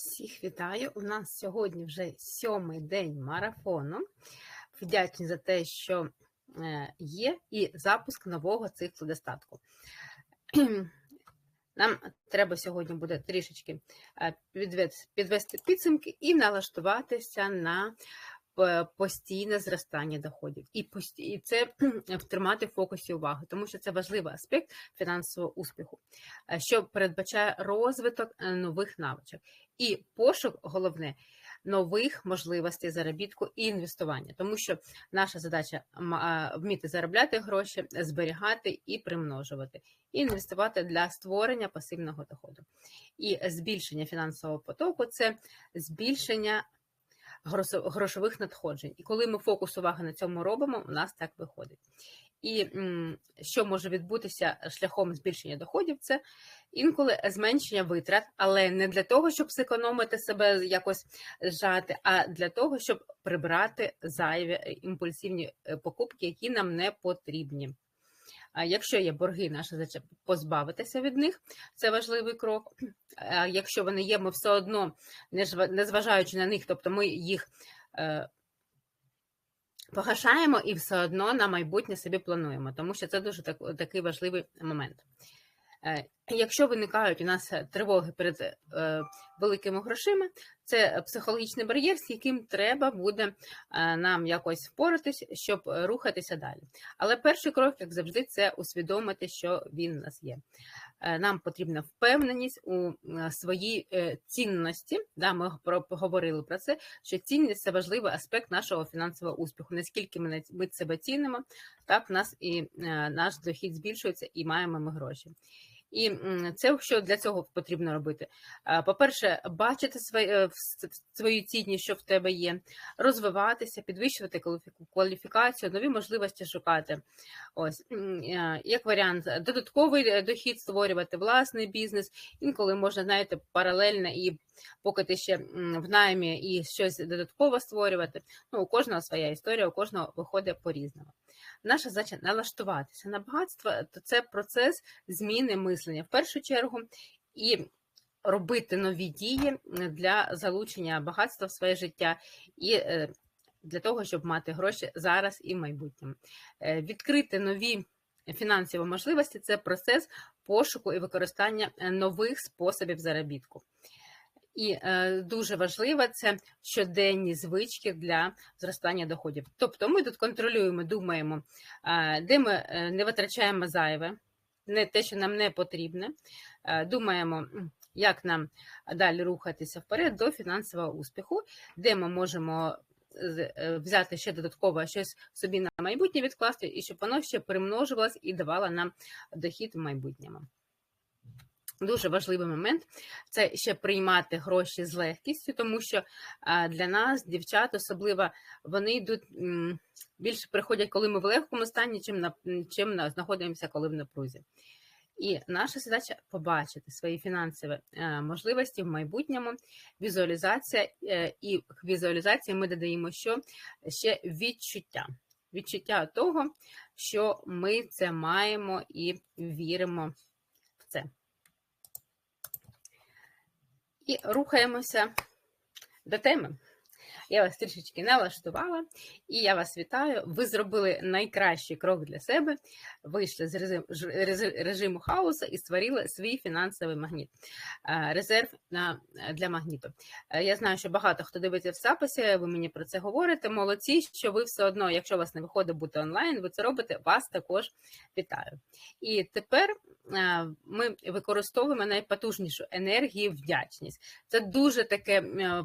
Всіх вітаю! У нас сьогодні вже сьомий день марафону. Вдячні за те, що е, є, і запуск нового циклу достатку. Нам треба сьогодні буде трішечки е, підвести, підсумки і налаштуватися на постійне зростання доходів. І, пості- і це втримати в фокусі уваги, тому що це важливий аспект фінансового успіху, е, що передбачає розвиток е, нових навичок. І пошук, головне, нових можливостей заробітку і інвестування, тому що наша задача вміти заробляти гроші, зберігати і примножувати, і інвестувати для створення пасивного доходу. І збільшення фінансового потоку це збільшення грошових надходжень. І коли ми фокус уваги на цьому робимо, у нас так виходить. І що може відбутися шляхом збільшення доходів, це інколи зменшення витрат, але не для того, щоб зекономити себе якось зжати, а для того, щоб прибрати зайві е, імпульсивні е, покупки, які нам не потрібні. А Якщо є борги, наша позбавитися від них, це важливий крок. А Якщо вони є, ми все одно, незважаючи на них, тобто ми їх е, погашаємо і все одно на майбутнє собі плануємо, тому що це дуже так, такий важливий момент. Е, Якщо виникають у нас тривоги перед е, великими грошима, це психологічний бар'єр, з яким треба буде е, нам якось впоратись, щоб рухатися далі. Але перший крок, як завжди, це усвідомити, що він у нас є. Е, Нам потрібна впевненість у е, своїй е, цінності. Да, ми поговорили про це, що цінність це важливий аспект нашого фінансового успіху. Наскільки ми ми себе цінимо, так в нас і наш дохід збільшується, і маємо ми гроші. І це що для цього потрібно робити? Е, По-перше, бачити е, свою цінність, що в тебе є, розвиватися, підвищувати кваліфікацію, нові можливості шукати. Ось е, як варіант, додатковий дохід створювати, власний бізнес. Інколи можна, знаєте, паралельно і поки ти ще в наймі і щось додатково створювати. Ну, у кожного своя історія, у кожного виходить по-різному. Наша задача налаштуватися на багатство, то це процес зміни мислення в першу чергу і робити нові дії для залучення багатства в своє життя і е, для того, щоб мати гроші зараз і в майбутньому. Е, Відкрити нові фінансові можливості це процес пошуку і використання нових способів заробітку. І е, дуже важливо це щоденні звички для зростання доходів. Тобто ми тут контролюємо, думаємо, е, де ми е, не витрачаємо зайве, не те, що нам не потрібне. Е, думаємо, як нам далі рухатися вперед до фінансового успіху, де ми можемо е, взяти ще додатково щось собі на майбутнє відкласти, і щоб воно ще примножувалось і давало нам дохід в майбутньому. Дуже важливий момент це ще приймати гроші з легкістю, тому що для нас, дівчат, особливо, вони йдуть більше приходять, коли ми в легкому стані, чим на чим на знаходимося, коли в напрузі. І наша задача побачити свої фінансові е, можливості в майбутньому, візуалізація, е, і к візуалізації ми додаємо що ще відчуття. Відчуття того, що ми це маємо і віримо в це. І рухаємося до теми. Я вас трішечки налаштувала, і я вас вітаю. Ви зробили найкращий крок для себе, вийшли з режим- режиму хаосу і створили свій фінансовий магніт, резерв на, для магніту. Е, Я знаю, що багато хто дивиться в записі, ви мені про це говорите. Молодці, що ви все одно, якщо у вас не виходить бути онлайн, ви це робите, вас також вітаю. І тепер е, ми використовуємо найпотужнішу енергію вдячність. Це дуже таке е,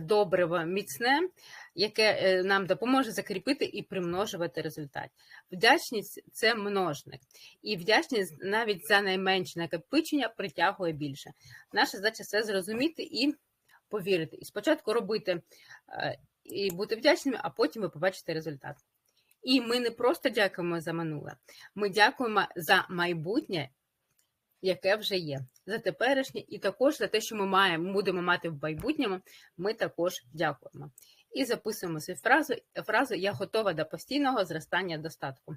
добриво міцне, яке е, нам допоможе закріпити і примножувати результат. Вдячність це множник, і вдячність навіть за найменше накопичення притягує більше. Наша задача це зрозуміти і повірити. І спочатку робити е, і бути вдячними, а потім ви побачите результат. І ми не просто дякуємо за минуле, ми дякуємо за майбутнє, яке вже є, за теперішнє, і також за те, що ми маємо, будемо мати в майбутньому, ми також дякуємо. І записуємо свою фразу, фразу Я готова до постійного зростання достатку.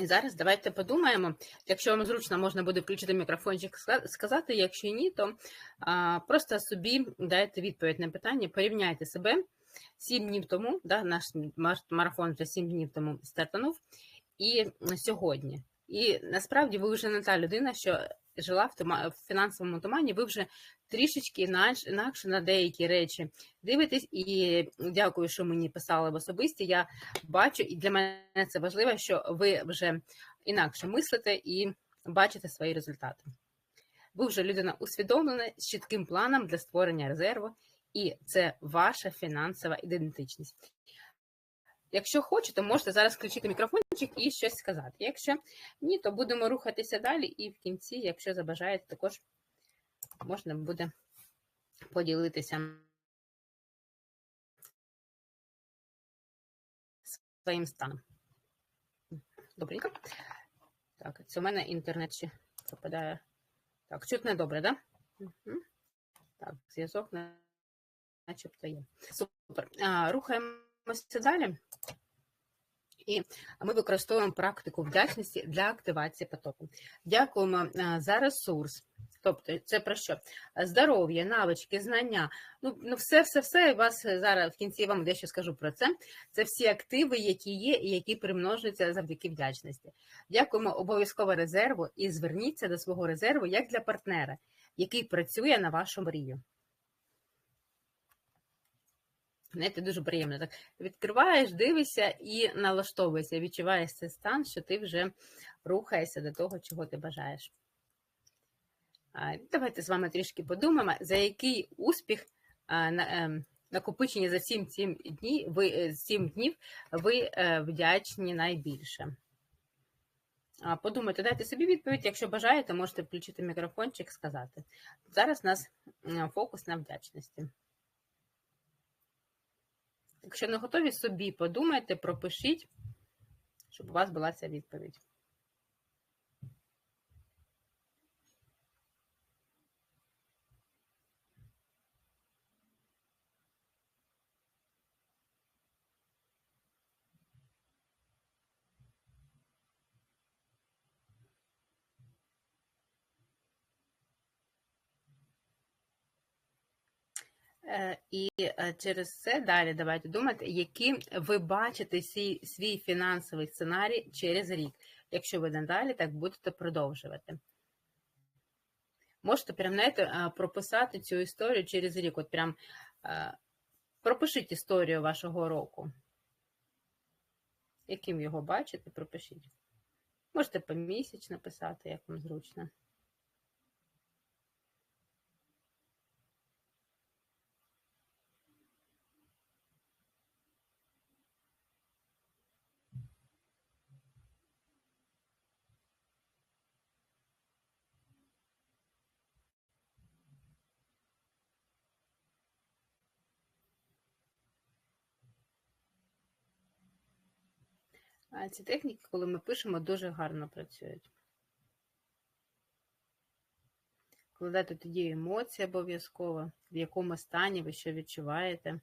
І зараз давайте подумаємо. Якщо вам зручно, можна буде включити мікрофончик сказати. Якщо ні, то а, просто собі дайте відповідь на питання, порівняйте себе сім днів тому, да, наш марафон вже сім днів тому стартанув, і сьогодні. І насправді ви вже не та людина, що жила в, тума, в фінансовому тумані, ви вже трішечки інакше на деякі речі дивитесь. І дякую, що мені писали в особисті. Я бачу, і для мене це важливо, що ви вже інакше мислите і бачите свої результати. Ви вже людина усвідомлена з чітким планом для створення резерву, і це ваша фінансова ідентичність. Якщо хочете, можете зараз включити мікрофончик і щось сказати. Якщо ні, то будемо рухатися далі, і в кінці, якщо забажаєте, також можна буде поділитися своїм станом. Добренько. Так, це у мене інтернет ще пропадає. Так, чутно добре? Да? Угу. Так, зв'язок начебто є. Супер. А, Рухаємося далі. І ми використовуємо практику вдячності для активації потоку. Дякуємо за ресурс. Тобто, це про що? Здоров'я, навички, знання. Ну, ну все, все, все. І вас зараз в кінці вам дещо скажу про це. Це всі активи, які є, і які примножуються завдяки вдячності. Дякуємо обов'язково резерву і зверніться до свого резерву як для партнера, який працює на вашу мрію. Знаєте, дуже приємно так. Відкриваєш, дивишся і налаштовуєшся, відчуваєш цей стан, що ти вже рухаєшся до того, чого ти бажаєш. Давайте з вами трішки подумаємо, за який успіх ем, накопичення за 7 днів ви, 7 е, днів ви е, вдячні найбільше. Подумайте, дайте собі відповідь, якщо бажаєте, можете включити мікрофончик і сказати. Зараз у нас фокус на вдячності. Якщо не готові собі, подумайте, пропишіть, щоб у вас була ця відповідь. І е, через це далі давайте думати, яким ви бачите свій, свій фінансовий сценарій через рік, якщо ви надалі так будете продовжувати. Можете прям знаєте, е, прописати цю історію через рік. От прям пропишіть історію вашого року. Яким його бачите, пропишіть. Можете помісячно писати, як вам зручно. А ці техніки, коли ми пишемо, дуже гарно працюють. Вкладайте тоді емоції обов'язково, в якому стані ви що відчуваєте.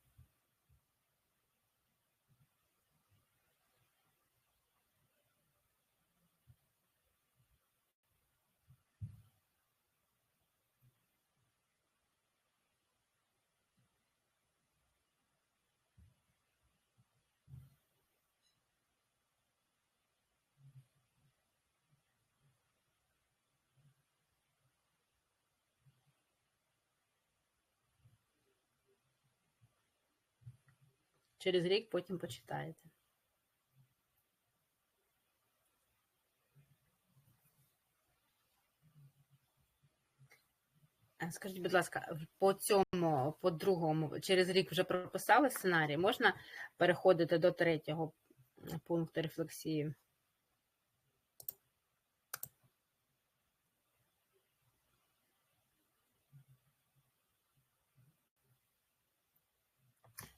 Через рік потім почитаєте. Скажіть, будь ласка, по цьому, по другому, через рік вже прописали сценарій, можна переходити до третього пункту рефлексії?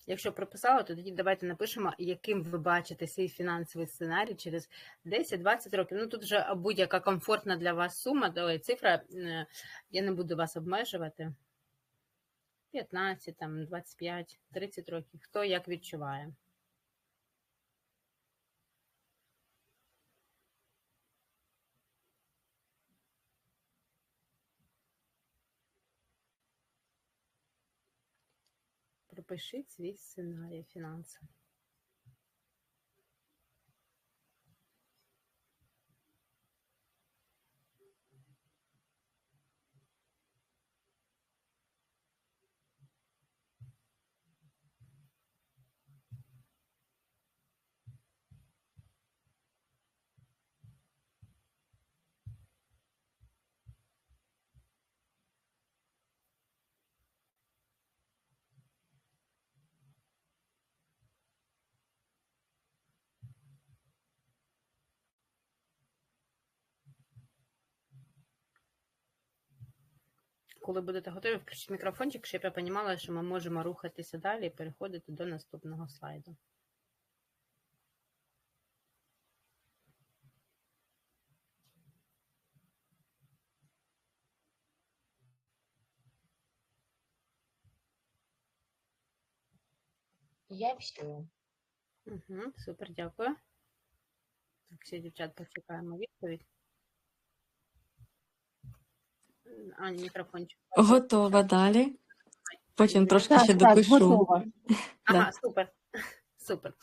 Якщо прописали, то тоді давайте напишемо, яким ви бачите свій фінансовий сценарій через 10-20 років. Ну тут вже будь-яка комфортна для вас сума, то цифра, е, я не буду вас обмежувати. 15, там, 25, 30 років. Хто як відчуває. Пропишіть свій сценарій фінансовий. Коли будете готові, включіть мікрофончик, щоб я розуміла, що ми можемо рухатися далі і переходити до наступного слайду. Я все. Угу, супер, дякую. Так, ще дівчат почекаємо відповідь. Аня, мікрофончик. Готова далі. Потім трошки Так, ще так, допишу. готова. Ага, супер. Супер.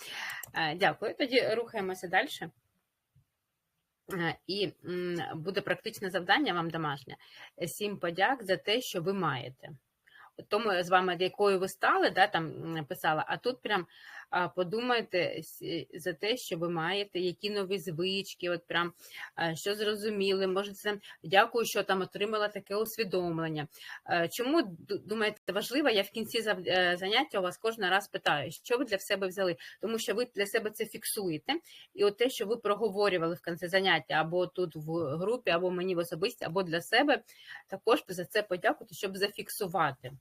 Е, Дякую. Тоді рухаємося далі. Е, І буде практичне завдання вам домашнє. Сім подяк за те, що ви маєте. Тому з вами, якою ви стали, да, там писала, а тут прям подумайте за те, що ви маєте, які нові звички, от прям що зрозуміли. Може, це дякую, що там отримала таке усвідомлення. Е, Чому ду- думаєте важливо? Я в кінці е, заняття у вас кожен раз питаю, що ви для себе взяли, тому що ви для себе це фіксуєте, і от те, що ви проговорювали в кінці заняття, або тут в групі, або мені в особисті, або для себе, також за це подякувати, щоб зафіксувати.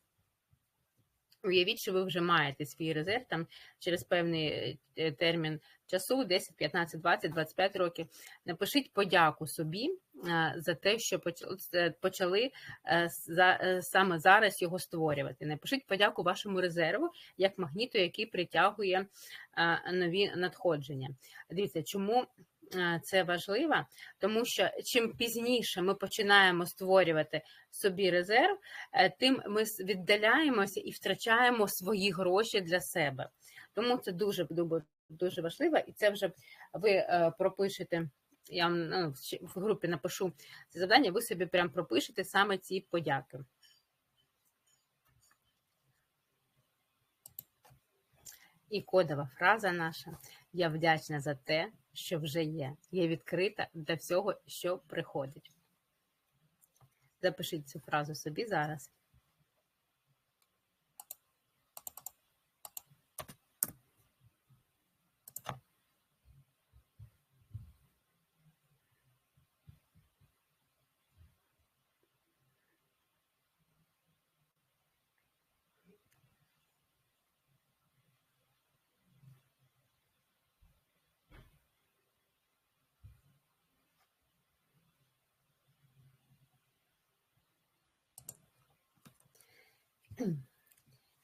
Уявіть, що ви вже маєте свій резерв там через певний е, термін часу, 10, 15, 20, 25 років. Напишіть подяку собі е, за те, що поч- почали е, е, саме зараз його створювати. Напишіть подяку вашому резерву як магніту, який притягує е, нові надходження. Дивіться, чому е, це важливо? Тому що чим пізніше ми починаємо створювати собі резерв, е, тим ми віддаляємося і втрачаємо свої гроші для себе. Тому це дуже дуже- важливо, і це вже ви е, пропишете. Я ну, в групі напишу це завдання, ви собі прям пропишете саме ці подяки. І кодова фраза наша: я вдячна за те, що вже є. Я відкрита для всього, що приходить. Запишіть цю фразу собі зараз.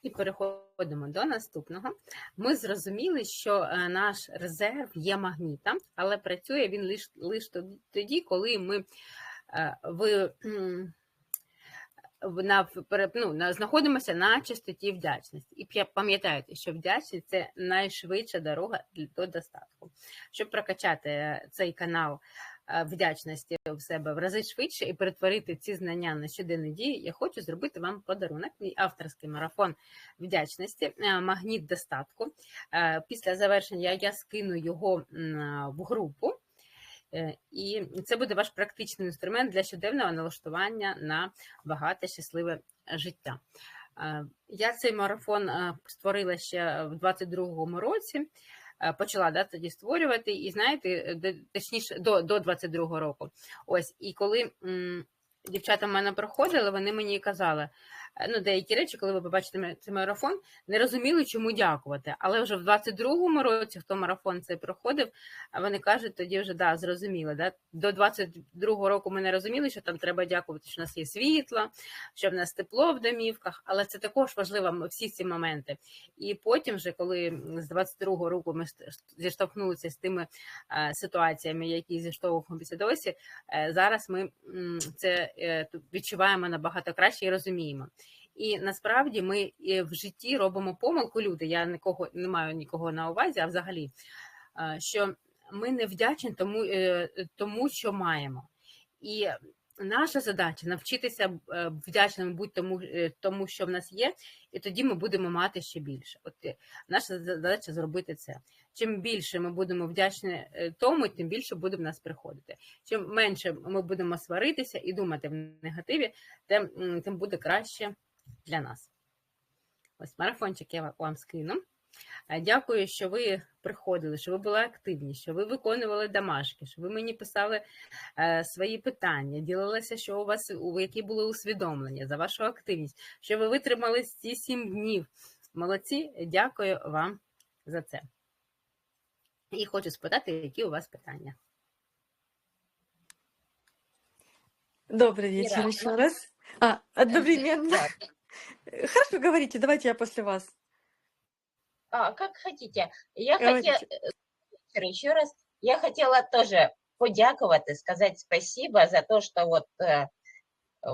І переходимо до наступного. Ми зрозуміли, що е, наш резерв є магнітом, але працює він лише лиш тоді, коли ми е, ви, на, ну, на, знаходимося на частоті вдячності. І пам'ятайте, що вдячність це найшвидша дорога до достатку. Щоб прокачати е, цей канал вдячності в себе в рази швидше і перетворити ці знання на щоденні дії, я хочу зробити вам подарунок. Мій авторський марафон вдячності, е, магніт достатку. Е, Після завершення я скину його в групу. Е, І це буде ваш практичний інструмент для щоденного налаштування на багате щасливе життя. Е, Я цей марафон е, створила ще в 22-му році. Е, Почала да, тоді створювати, і знаєте, де- точніше до, до 22-го року. Ось, і коли м, дівчата в мене проходили, вони мені казали, е, ну, деякі речі, коли ви побачите цей марафон, не розуміли, чому дякувати. Але вже в 22-му році, хто марафон цей проходив, вони кажуть, тоді вже да, зрозуміли. Да? До 22-го року ми не розуміли, що там треба дякувати, що в нас є світло, що в нас тепло в домівках, але це також важливо всі ці моменти. І потім, вже, коли з 22-го року ми зіштовхнулися з тими е, ситуаціями, які зіштовхуємося досі, е, зараз ми це е, відчуваємо набагато краще і розуміємо. І насправді ми е, в житті робимо помилку люди. Я нікого не маю нікого на увазі, а взагалі, е, що ми не вдячні тому, е, тому що маємо. І наша задача навчитися вдячними бути тому, тому, що в нас є, і тоді ми будемо мати ще більше. От наша задача зробити це. Чим більше ми будемо вдячні тому, тим більше буде в нас приходити. Чим менше ми будемо сваритися і думати в негативі, тим, тим буде краще для нас. Ось марафончик я вам скину. Е, Дякую, що ви приходили, що ви були активні, що ви виконували домашки, що ви мені писали е, свої питання, ділилися, що у вас у які були усвідомлення за вашу активність, що ви витримали ці сім днів. Молодці, дякую вам за це. І хочу спитати, які у вас питання. Добрый вечер Ира, еще ну, раз. А, одновременно. Так. Хорошо, говорите, давайте я после вас. А, как хотите. Я хотела еще раз. Я хотела тоже подяковать и сказать спасибо за то, что вот э, э,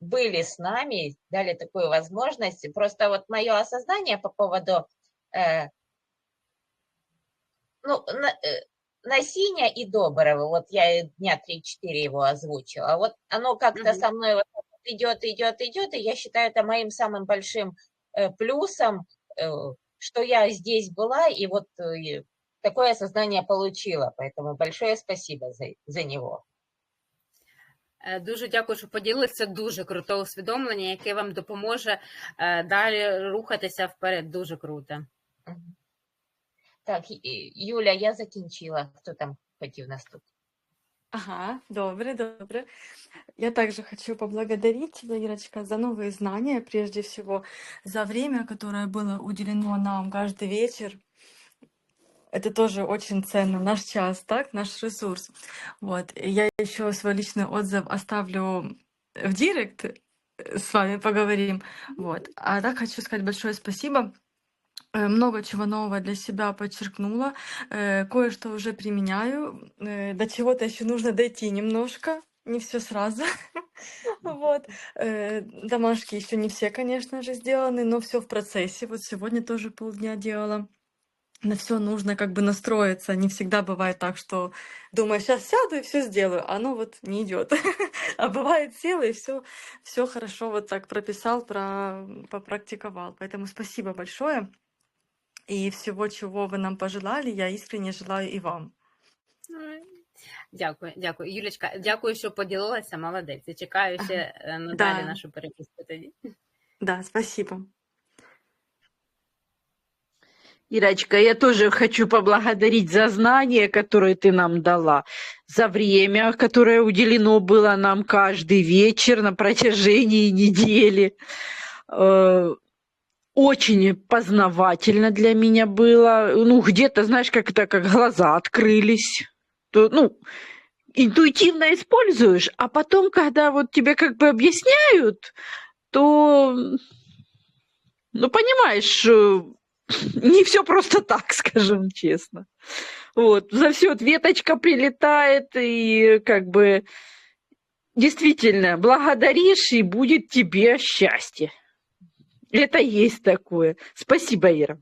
были с нами, дали такую возможность. Просто вот мое осознание по поводу э, ну, на, э, насилия и доброго, вот я дня 3-4 его озвучила, вот оно как-то Мгм. со мной вот идет, идет, идет, и я считаю это моим самым большим э, плюсом, э, что я здесь была и вот э, и такое осознание получила, поэтому большое спасибо за, за него. Е, Дуже дякую, що поділилися. Це дуже круте усвідомлення, яке вам допоможе е, далі рухатися вперед. Дуже круто. Мгм. Так, Ю- Юля, я закінчила. Хто там хотів наступити? Ага, добре, добре. Я также хочу поблагодарить тебя, Ирочка, за новые знания, прежде всего, за время, которое было уделено нам каждый вечер. Это тоже очень ценно, наш час, так, наш ресурс. Вот. Я еще свой личный отзыв оставлю в директ, э, с вами поговорим. Вот. А так хочу сказать большое спасибо. Э, Много чего нового для себя подчеркнула, э, кое-что уже применяю, э, до чего-то еще нужно дойти немножко, не все сразу. Вот. Домашки еще не все, конечно же, сделаны, но все в процессе. Вот сегодня тоже полдня делала. На все нужно как бы настроиться. Не всегда бывает так, что думаю, сейчас сяду и все сделаю, а оно вот не идет. А бывает села и все, все хорошо вот так прописал, про, попрактиковал. Поэтому спасибо большое. И всего, чего вы нам пожелали, я искренне желаю и вам. Ой, Дякую, дякую. Юлічка, дякую, що поділилася. Молодець. Я чекаю ще е, надалі Да. нашу переписку тоді. Да, спасибо. Ирочка, я тоже хочу поблагодарить за знания, которые ты нам дала, за время, которое уделено было нам каждый вечер на протяжении недели. очень познавательно для меня было. Ну, где-то, знаешь, как это, как глаза открылись. То, ну, интуитивно используешь, а потом, когда вот тебе как бы объясняют, то, ну, понимаешь, э, не все просто так, скажем честно. Вот, за все веточка прилетает, и как бы действительно благодаришь, и будет тебе счастье. Это есть такое. Спасибо, Ира.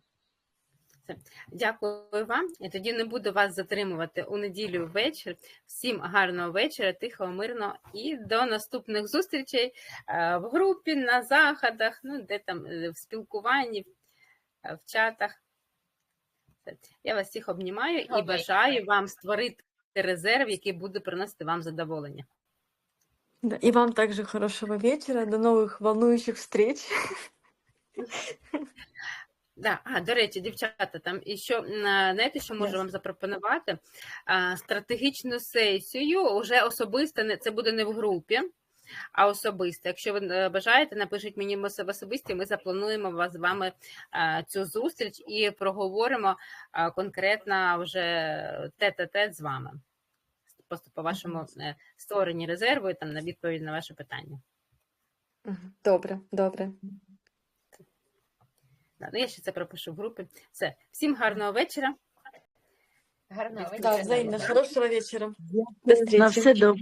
Дякую вам. І тоді не буду вас затримувати у неділю ввечір. Всім гарного вечора, тихого, мирного і до наступних зустрічей е, в групі, на заходах, ну де там е, в спілкуванні, е, в чатах. Я вас всіх обнімаю і бажаю вам створити резерв, який буде приносити вам задоволення. Да, и вам также хорошего вечера, до новых волнующих встреч. Да, а, до речі, дівчата, там і що знаєте, що можу Yes. вам запропонувати? А, стратегічну сесію уже особисто, не це буде не в групі, а особисто. Якщо ви е, бажаєте, напишіть мені в особисті, ми заплануємо вас з вами а, цю зустріч і проговоримо а, конкретно вже тет-а-тет з вами. Просто по вашому е, створенні резерву і там на відповідь на ваше питання. Добре, добре. Да, ну я ще це пропишу в групи. Все, всім гарного вечора. Гарного Да, Да, вечора. взаимно. Хорошего вечера. До На все добре.